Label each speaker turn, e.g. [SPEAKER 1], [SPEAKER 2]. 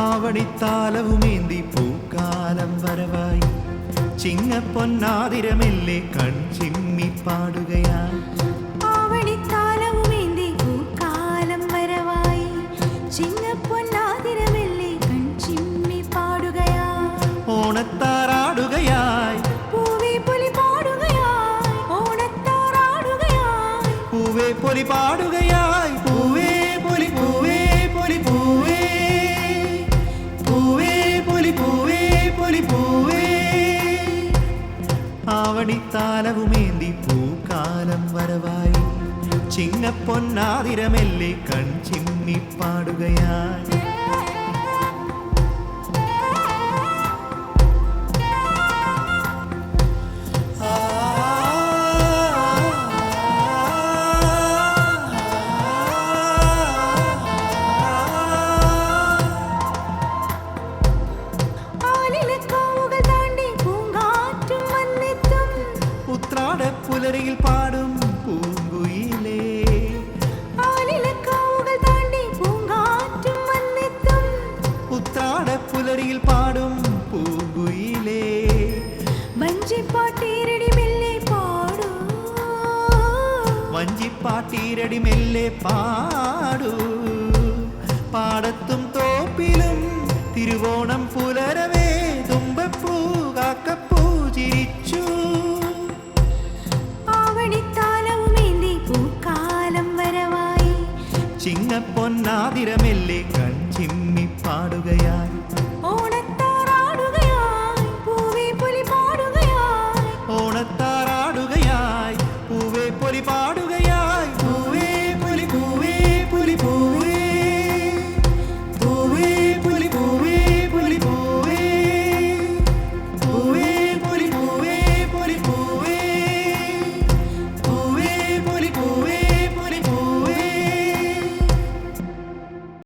[SPEAKER 1] ആവണിത്താലവുമേന്തി പൂക്കാലം വരവായി. ചിങ്ങപ്പൊന്നാതിരമെല്ലെ കൺചിമ്മി പാടുകയായി.
[SPEAKER 2] ആവണിത്താലവുമേന്തി പൂക്കാലം വരവായി. ചിങ്ങപ്പൊന്നാതിരമെല്ലെ കൺചിമ്മി പാടുകയാ
[SPEAKER 1] ഓണത്താറാടുകയായി.
[SPEAKER 2] പൂവേ പൊലി പാടുകയായി. ഓണത്താറാടുകയായി.
[SPEAKER 1] പൂവേ പൊലി പാടുകയായി. ആവണിത്താലവുമേന്തി പൂക്കാലം വരവായി. ചിങ്ങപ്പൊന്നാതിരമെല്ലെ കൺചിമ്മി പുലരിയിൽ പാടും പൂങ്കുയിലേ. ഉത്രാട പുലരിയിൽ പാടും പൂങ്കുയിലേ.
[SPEAKER 2] വഞ്ചിപ്പാട്ടീരടി മെല്ലെ പാടൂ.
[SPEAKER 1] വഞ്ചിപ്പാട്ടീരടി മെല്ലെ പാടൂ. പാടത്തും തോപ്പിലും തിരുവോണം ചിങ്ങപ്പൊന്നാതിരമെല്ലെ കൺചിമ്മി പാടുകയായി